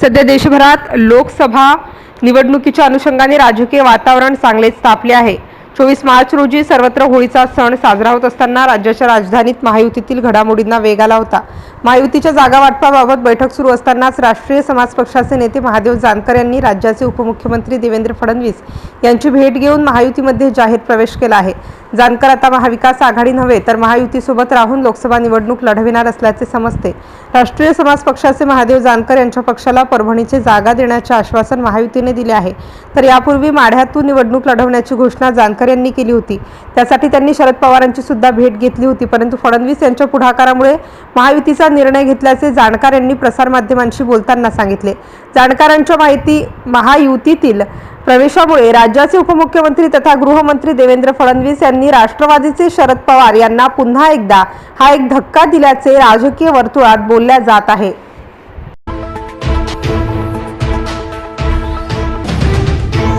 सध्या देशभरात लोकसभा निवडणुकीच्या अनुषंगाने राजकीय वातावरण चांगलेच तापले आहे. चोवीस मार्च रोजी सर्वत्र होळीचा सण साजरा होत असताना राज्याच्या राजधानीत महायुतीतील घडामोडींना वेग आला होता. महायुतीच्या जागा वाटपाबाबत बैठक सुरू असतानाच राष्ट्रीय समाज पक्षाचे नेते महादेव जानकर यांनी राज्याचे उपमुख्यमंत्री देवेंद्र फडणवीस यांची भेट घेऊन महायुतीमध्ये जाहीर प्रवेश केला आहे. जानकर आता महाविकास आघाडी नव्हे तर महायुतीसोबत राहून लोकसभा निवडणूक लढविणार असल्याचे समजते. राष्ट्रीय समाज पक्षाचे महादेव जानकर यांच्या पक्षाला परभणीचे जागा देण्याचे आश्वासन महायुतीने दिले आहे. तर यापूर्वी माढ्यातून निवडणूक लढवण्याची घोषणा जानकर यांनी केली होती. त्यासाठी त्यांनी शरद पवारांची सुद्धा भेट घेतली होती. परंतु फडणवीस यांच्या पुढाकारामुळे महायुतीचा निर्णय घेतल्याचे जाणकार यांनी प्रसारमाध्यमांशी बोलताना सांगितले. जाणकारांच्या माहिती महायुतीतील प्रवेशामुळे राज्याचे उपमुख्यमंत्री तथा गृहमंत्री देवेंद्र फडणवीस यांनी राष्ट्रवादीचे शरद पवार यांना पुन्हा एकदा हा एक धक्का दिल्याचे राजकीय वर्तुळात बोलल्या जात आहे.